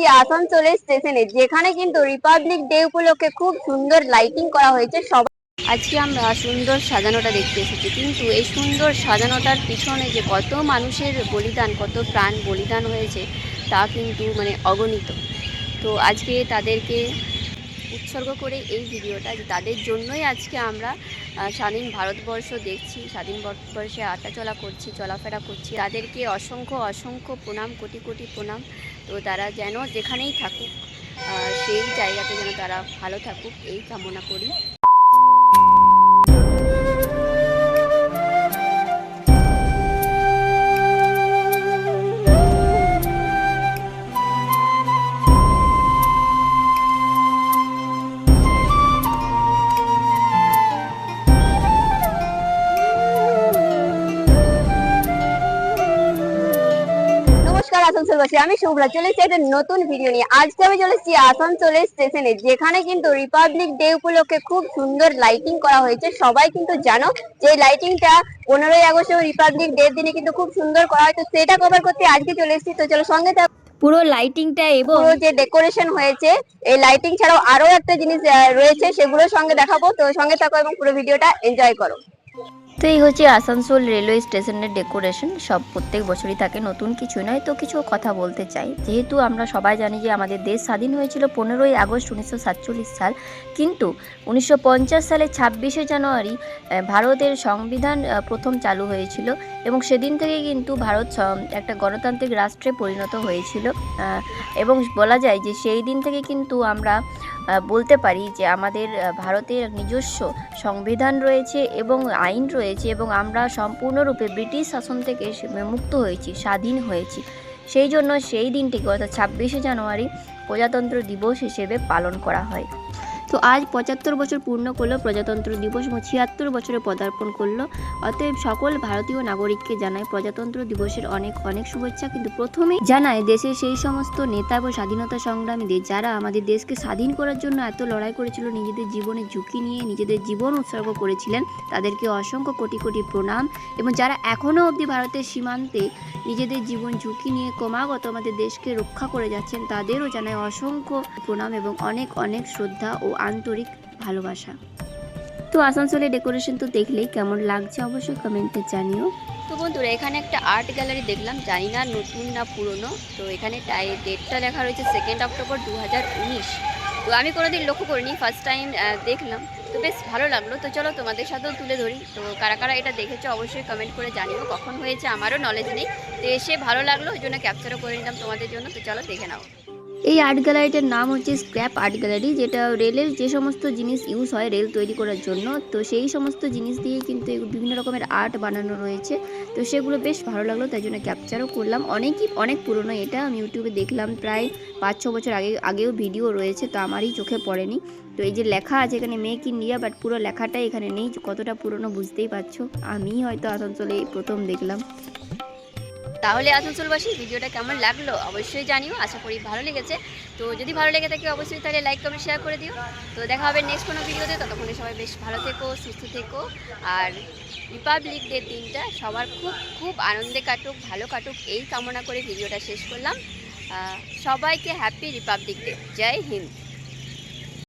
এসেছি আসানসোলের স্টেশনে যেখানে কিন্তু রিপাবলিক ডে উপলক্ষে খুব সুন্দর লাইটিং করা হয়েছে সবাই আজকে আমরা সুন্দর সাজানোটা দেখতে এসেছি। কিন্তু এই সুন্দর সাজানোটার পিছনে যে কত মানুষের বলিদান, কত প্রাণ বলিদান হয়েছে, তা কিন্তু মানে অগণিত। তো আজকে তাদেরকে উৎসর্গ করে এই ভিডিওটা যে তাদের জন্যই আজকে আমরা স্বাধীন ভারতবর্ষ দেখছি, স্বাধীন ভারতবর্ষে আটাচলা করছি, চলাফেরা করছি। তাদেরকে অসংখ্য অসংখ্য প্রণাম, কোটি কোটি প্রণাম। তো তারা যেন যেখানেই থাকুক সেই জায়গাতে যেন তারা ভালো থাকুক, এই কামনা করি। আসানসোলবাসী আমি শুভ্রা চলে এসেছি একটা নতুন ভিডিও নিয়ে। আজকে আমি চলে এসেছি আসানসোলের স্টেশনে যেখানে কিন্তু রিপাবলিক ডে উপলক্ষে খুব সুন্দর লাইটিং করা হয়েছে। সবাই কিন্তু জানো যে লাইটিংটা পনেরোই আগস্ট রিপাবলিক ডে দিনে কিন্তু খুব সুন্দর করা হয়। তো সেটা কভার করতে আজকে চলে এসেছি। তো চলো সঙ্গে থাকো পুরো লাইটিংটা এবং পুরো যে ডেকোরেশন হয়েছে এই লাইটিং ছাড়াও আরও একটা জিনিস রয়েছে সেগুলোর সঙ্গে দেখাবো। তো সঙ্গে থাকো এবং পুরো ভিডিওটা এনজয় করো। তো এই হচ্ছে আসানসোল রেলওয়ে স্টেশনের ডেকোরেশন। সব প্রত্যেক বছরই থাকে, নতুন কিছু নয়। তো কিছু কথা বলতে চাই। যেহেতু আমরা সবাই জানি যে আমাদের দেশ স্বাধীন হয়েছিল পনেরোই আগস্ট উনিশশো সাতচল্লিশ সাল, কিন্তু উনিশশো পঞ্চাশ সালে ছাব্বিশে জানুয়ারি ভারতের সংবিধান প্রথম চালু হয়েছিল এবং সেদিন থেকে কিন্তু ভারত একটা গণতান্ত্রিক রাষ্ট্রে পরিণত হয়েছিল। এবং বলা যায় যে সেই দিন থেকে কিন্তু আমরা বলতে পারি যে আমাদের ভারতের নিজস্ব সংবিধান রয়েছে এবং আইন রয়েছে এবং আমরা সম্পূর্ণরূপে ব্রিটিশ শাসন থেকে মুক্ত হয়েছি, স্বাধীন হয়েছি। সেই জন্য সেই দিনটিকে অর্থাৎ ছাব্বিশে জানুয়ারি প্রজাতন্ত্র দিবস হিসেবে পালন করা হয়। তো আজ পঁচাত্তর বছর পূর্ণ করল প্রজাতন্ত্র দিবস এবং ছিয়াত্তর বছরে পদার্পণ করল। অতএব সকল ভারতীয় নাগরিককে জানায় প্রজাতন্ত্র দিবসের অনেক অনেক শুভেচ্ছা। কিন্তু প্রথমেই জানায় দেশের সেই সমস্ত নেতা এবং স্বাধীনতা সংগ্রামীদের যারা আমাদের দেশকে স্বাধীন করার জন্য এত লড়াই করেছিল, নিজেদের জীবনে ঝুঁকি নিয়ে নিজেদের জীবন উৎসর্গ করেছিলেন, তাদেরকে অসংখ্য কোটি কোটি প্রণাম। এবং যারা এখনও অবধি ভারতের সীমান্তে নিজেদের জীবন ঝুঁকি নিয়ে ক্রমাগত আমাদের দেশকে রক্ষা করে যাচ্ছেন, তাদেরও জানায় অসংখ্য প্রণাম এবং অনেক অনেক শ্রদ্ধা ও আন্তরিক ভালোবাসা। তো আসানসোলের ডেকোরেশন তো দেখলেই কেমন লাগছে অবশ্যই কমেন্টে জানিও। তো বন্ধুরা, এখানে একটা আর্ট গ্যালারি দেখলাম, জানি না নতুন না পুরনো। তো এখানে টাই ডেটটা লেখা রয়েছে সেকেন্ড অক্টোবর দু তো আমি কোনোদিন লক্ষ্য করিনি ফার্স্ট টাইম দেখলাম। তো বেশ ভালো লাগল। তো চলো তোমাদের সাথেও তুলে ধরি। তো কারা কারা এটা দেখেছ অবশ্যই কমেন্ট করে জানিও। কখন হয়েছে আমারও নলেজ নেই। তো এসে ভালো লাগল, ওই জন্য ক্যাপচারও করে নিলাম তোমাদের জন্য। তো চলো দেখে নাও। এই আর্ট গ্যালারিটার নাম হচ্ছে স্ক্র্যাপ আর্ট গ্যালারি যেটা রেলের যে সমস্ত জিনিস ইউজ হয় রেল তৈরি করার জন্য, তো সেই সমস্ত জিনিস দিয়ে কিন্তু বিভিন্ন রকমের আর্ট বানানো রয়েছে। তো সেগুলো বেশ ভালো লাগল, তাই জন্য ক্যাপচারও করলাম। অনেকই, অনেক পুরনো এটা, আমি ইউটিউবে দেখলাম প্রায় পাঁচ ছ বছর আগে, আগেও ভিডিও রয়েছে, তো আমারই চোখে পড়েনি। তো এই যে লেখা আছে এখানে মেক ইন্ডিয়া বাট পুরো লেখাটাই এখানে নেই, কতটা পুরনো বুঝতেই পারছ? আমি হয়তো আসানসোলে প্রথম দেখলাম। তাহলে আসানসোলবাসী, ভিডিওটা কেমন লাগল অবশ্যই জানিও, আশা করি ভালো লেগেছে। তো যদি ভালো লেগে থাকে অবশ্যই তাহলে লাইক কমেন্ট শেয়ার করে দিও। তো দেখা হবে নেক্সট কোনো ভিডিওতে, ততক্ষণে সবাই বেশ ভালো থেকো, সুস্থ থেকো। আর রিপাবলিক ডে দিনটা সবার খুব খুব আনন্দে কাটুক, ভালো কাটুক, এই কামনা করে ভিডিওটা শেষ করলাম। সবাইকে হ্যাপি রিপাবলিক ডে জয় হিন্দ।